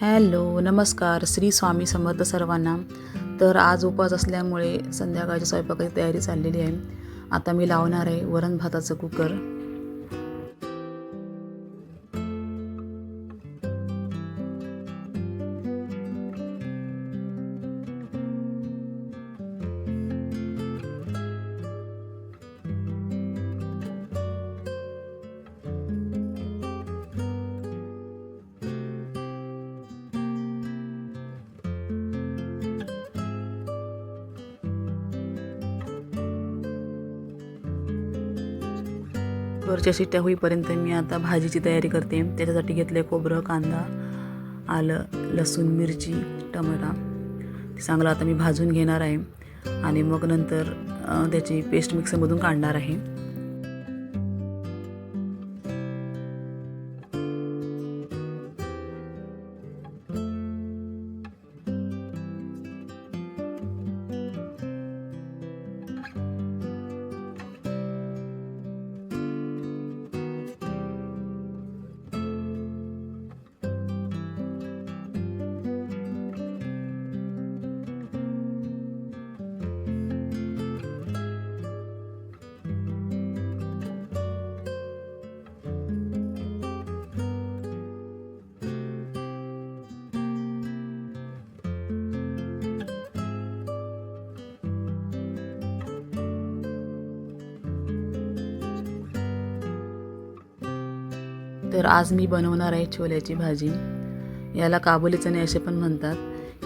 Hello नमस्कार. श्री स्वामी समर्थ सर्वांना. तर आज उपवास असल्यामुळे संध्याकाळच्या स्वयंपाकाची तयारी चाललेली आहे. आता मी लावणार आहे वरण भाताचं कुकर. वरच्या शिट्ट्या होईपर्यंत मी आता भाजीची तयारी करते. त्याच्यासाठी घेतले खोबरं कांदा आलं लसूण मिरची टमाटा. ते चांगलं आता मी भाजून घेणार आहे. आणि मग नंतर त्याची पेस्ट मिक्सरमधून काढणार आहे. तर आज मी बनवणार आहे छोल्याची भाजी. याला काबुली चणे असे पण म्हणतात.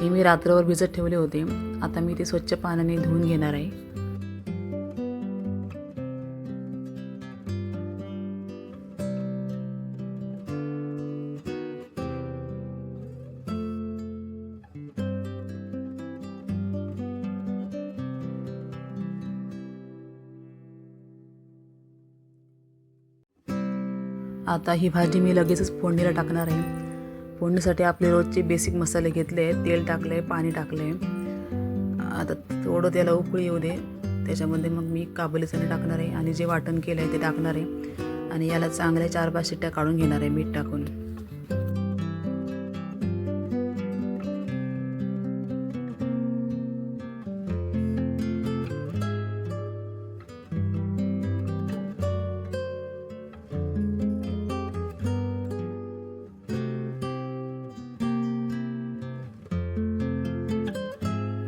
हे मी रात्रभर भिजत ठेवले होते. आता मी ते स्वच्छ पाण्याने धुवून घेणार आहे. आता ही भाजी मी लगेचच फोडणीला टाकणार आहे. फोडणीसाठी आपले रोजचे बेसिक मसाले घेतले आहेत तेल टाकले पाणी टाकले आता थोडं त्याला उकळी येऊ दे. त्याच्यामध्ये मग मी काबुली चणे टाकणार आहे आणि जे वाटण केलं आहे ते टाकणार आहे. आणि याला चांगल्या चार पाच शिट्ट्या काढून घेणार आहे मीठ टाकून.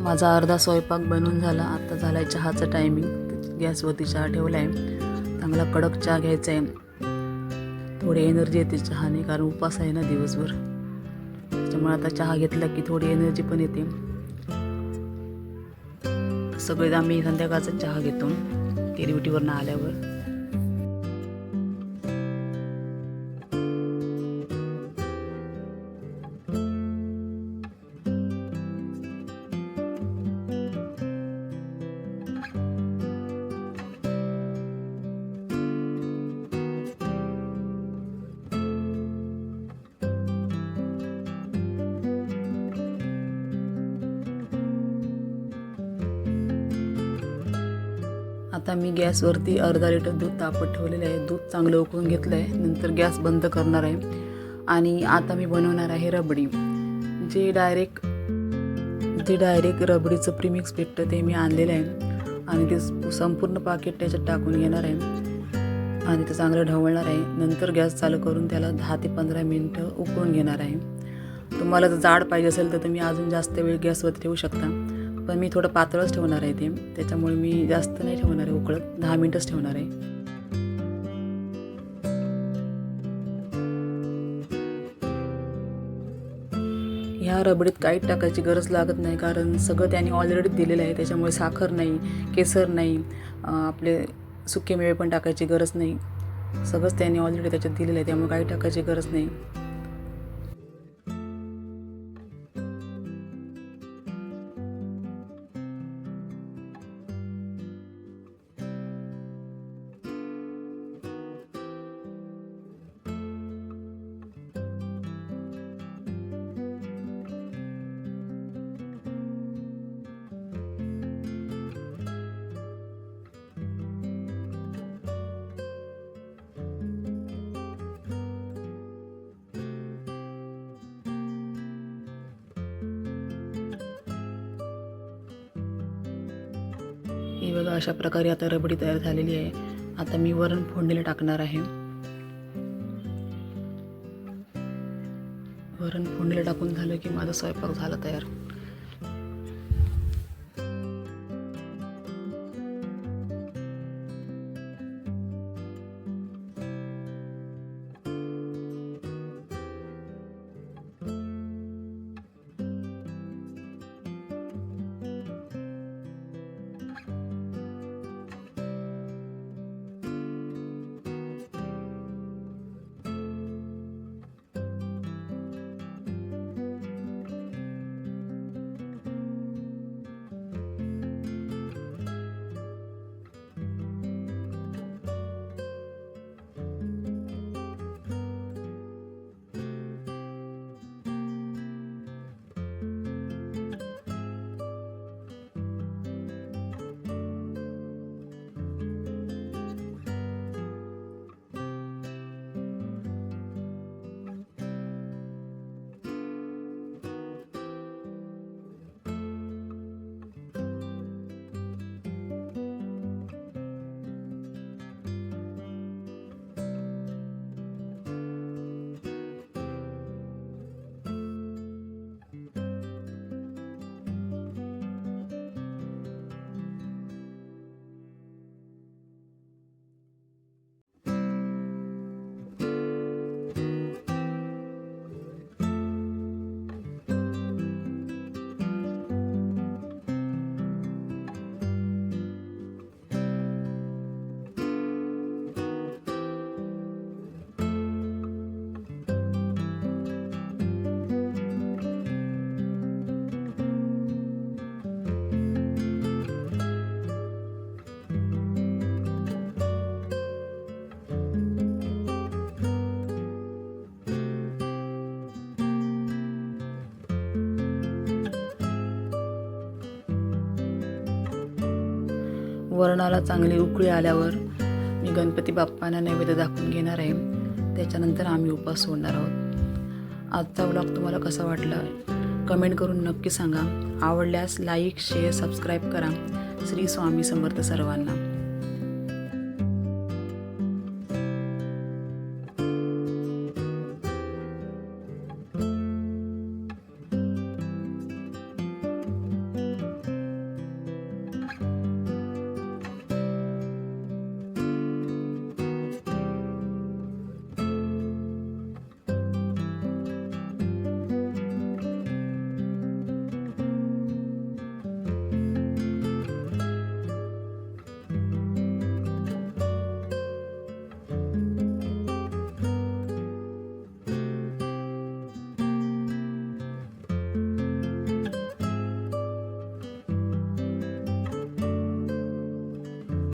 माझा अर्धा स्वयंपाक बनून झाला. आता झाला आहे चहाचं टायमिंग गॅसवरती चहा ठेवला आहे चांगला कडक चहा घ्यायचा आहे थोडी एनर्जी येते चहाने कारण उपास आहे ना दिवसभर. त्याच्यामुळे आता चहा घेतला की थोडी एनर्जी पण येते. सगळे आम्ही संध्याकाळचा चहा घेतो. ते आल्यावर. आता मी गॅसवरती अर्धा लिटर दूध तापत ठेवलेलं आहे. दूध चांगलं उकळून घेतलं आहे नंतर गॅस बंद करणार आहे. आणि आता मी बनवणार आहे रबडी. जे डायरेक्ट जे डायरेक्ट रबडीचं प्रीमिक्स भेटतं ते मी आणलेलं आहे. आणि ते संपूर्ण पाकिट त्याच्यात टाकून घेणार आहे. आणि ते चांगलं ढवळणार आहे. नंतर गॅस चालू करून त्याला दहा ते पंधरा मिनटं उकळून घेणार आहे. तुम्हाला जर जाड पाहिजे असेल तर तुम्ही अजून जास्त वेळ गॅसवरती ठेवू शकता. पण मी थोडं पातळच ठेवणार आहे ते. त्याच्यामुळे मी जास्त नाही ठेवणार आहे उकळत. दहा मिनटंच ठेवणार आहे. ह्या रबडीत काहीच टाकायची गरज लागत नाही कारण सगळं त्याने ऑलरेडी दिलेलं आहे. त्याच्यामुळे साखर नाही केसर नाही आपले सुके मेवे पण टाकायची गरज नाही. सगळंच त्याने ऑलरेडी त्याच्यात दिलेलं आहे. त्यामुळे काही टाकायची गरज नाही. ही बघा अशा प्रकारे आता रबडी तयार झालेली आहे. आता मी वरण फोडणीला टाकणार आहे. वरण फोडणीला टाकून झालं की माझा स्वयंपाक झाला तयार. वरणाला चांगली उकळी आल्यावर मी गणपती बाप्पांना नैवेद्य दाखवून घेणार आहे. त्याच्यानंतर आम्ही उपास सोडणार आहोत. आजचा व्लॉग तुम्हाला कसा वाटला? कमेंट करून नक्की सांगा. आवडल्यास लाईक शेअर सबस्क्राईब करा. श्री स्वामी समर्थ सर्वांना.